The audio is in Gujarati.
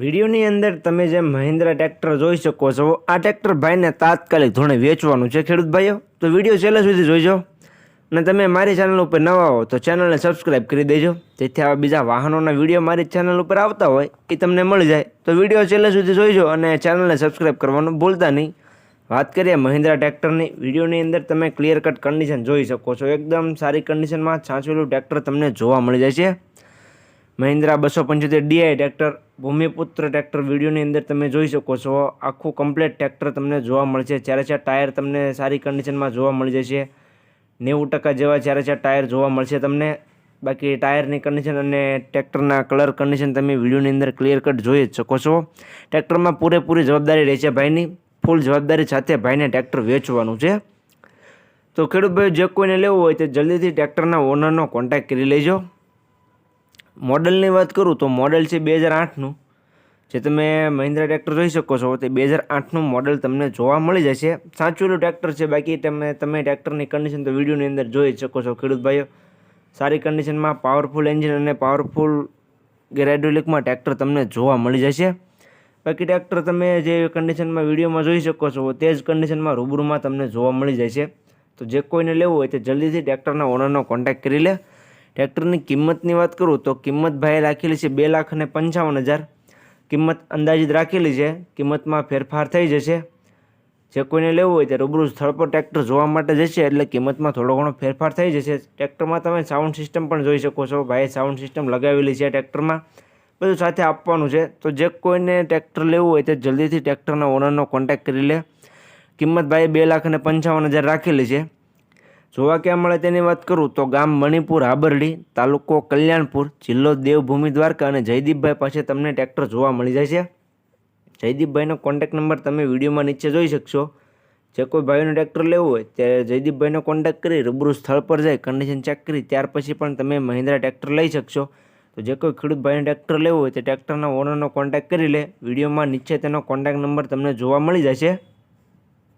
વિડીયોની અંદર તમે જે મહિન્દ્રા ટ્રેક્ટર જોઈ શકો છો, આ ટ્રેક્ટર ભાઈને તાત્કાલિક ધોરણે વેચવાનું છે, ખેડૂત ભાઈઓ. તો વીડિયો છેલ્લે સુધી જોઈજો અને તમે મારી ચેનલ ઉપર નવા હો તો ચેનલને સબસ્ક્રાઈબ કરી દેજો, જેથી આવા બીજા વાહનોના વીડિયો મારી ચેનલ ઉપર આવતા હોય એ તમને મળી જાય. તો વીડિયો છેલ્લે સુધી જોઈજો અને ચેનલને સબસ્ક્રાઈબ કરવાનું ભૂલતા નહીં. વાત કરીએ મહિન્દ્રા ટ્રેક્ટરની, વિડીયોની અંદર તમે ક્લિયર કટ કન્ડિશન જોઈ શકો છો. એકદમ સારી કન્ડિશનમાં છાંચવેલું ટ્રેક્ટર તમને જોવા મળી જાય છે મહિન્દ્રા બસો પંચોતેર ડીઆઈ ટ્રેક્ટર, ભૂમિપુત્ર ટ્રેક્ટર વિડીયોની અંદર તમે જોઈ શકો છો. આખું કમ્પ્લેટ ટ્રેક્ટર તમને જોવા મળશે. ચારે ચાર ટાયર તમને સારી કન્ડિશનમાં જોવા મળી જશે, નેવું ટકા જેવા ચારે ચાર ટાયર જોવા મળશે તમને. બાકી ટાયરની કન્ડિશન અને ટ્રેક્ટરના કલર કન્ડિશન તમે વિડીયોની અંદર ક્લિયર કટ જોઈ જ શકો છો. ટ્રેક્ટરમાં પૂરેપૂરી જવાબદારી રહે છે ભાઈની. ફૂલ જવાબદારી સાથે ભાઈને ટ્રેક્ટર વેચવાનું છે. તો ખેડૂત ભાઈ જે કોઈને લેવું હોય તે જલ્દીથી ટ્રેક્ટરના ઓનરનો કોન્ટેક્ટ કરી લેજો. મોડલની વાત કરું તો મોડલ છે બે હજાર આઠનું. જે તમે મહિન્દ્રા ટ્રેક્ટર જોઈ શકો છો, તે બે હજાર આઠનું મોડલ તમને જોવા મળી જશે. સાચવેલું ટ્રેક્ટર છે, બાકી તમે તમે ટ્રેક્ટરની કન્ડિશન તો વિડીયોની અંદર જોઈ શકો છો, ખેડૂત ભાઈઓ. સારી કન્ડિશનમાં પાવરફુલ એન્જિન અને પાવરફુલ ગેરેડ્યુલિકમાં ટ્રેક્ટર તમને જોવા મળી જશે. બાકી ટ્રેક્ટર તમે જે કન્ડિશનમાં વિડીયોમાં જોઈ શકો છો, તે જ કન્ડિશનમાં રૂબરૂમાં તમને જોવા મળી જાય છે તો જે કોઈને લેવું હોય તે જલ્દીથી ટ્રેક્ટરના ઓનરનો કોન્ટેક્ટ કરી લે. ટ્રેક્ટરની કિંમતની વાત કરું તો કિંમત ભાઈએ રાખેલી છે બે લાખ અને પંચાવન હજાર. કિંમત અંદાજિત રાખેલી છે. કિંમતમાં ફેરફાર થઈ જશે. જે કોઈને લેવું હોય તે રૂબરૂ સ્થળ પર ટ્રેક્ટર જોવા માટે જશે એટલે કિંમતમાં થોડો ઘણો ફેરફાર થઈ જશે. ટ્રેક્ટરમાં તમે સાઉન્ડ સિસ્ટમ પણ જોઈ શકો છો. ભાઈએ સાઉન્ડ સિસ્ટમ લગાવેલી છે ટ્રેક્ટરમાં. બધું સાથે આપવાનું છે. તો જે કોઈને ટ્રેક્ટર લેવું હોય તે જલ્દીથી ટ્રેક્ટરના ઓનરનો કોન્ટેક્ટ કરી લે. કિંમત ભાઈ બે લાખ અને પંચાવન હજાર રાખેલી છે. જોવા ક્યાં મળે તેની વાત કરું તો ગામ મણિપુર, આબરડી, તાલુકો કલ્યાણપુર, જિલ્લો દેવભૂમિ દ્વારકા અને જયદીપભાઈ પાસે તમને ટ્રેક્ટર જોવા મળી જાય છે. જયદીપભાઈનો કોન્ટેક્ટ નંબર તમે વિડીયોમાં નીચે જોઈ શકશો. જે કોઈ ભાઈનું ટ્રેક્ટર લેવું હોય ત્યારે જયદીપભાઈનો કોન્ટેક્ટ કરી, રૂબરૂ સ્થળ પર જાય કન્ડિશન ચેક કરી, ત્યાર પછી પણ તમે મહિન્દ્રા ટ્રેક્ટર લઈ શકશો. તો જે કોઈ ખેડૂત ભાઈનું ટ્રેક્ટર લેવું હોય તે ટ્રેક્ટરના ઓનરનો કોન્ટેક્ટ કરી લે. વિડીયોમાં નીચે તેનો કોન્ટેક્ટ નંબર તમને જોવા મળી જશે.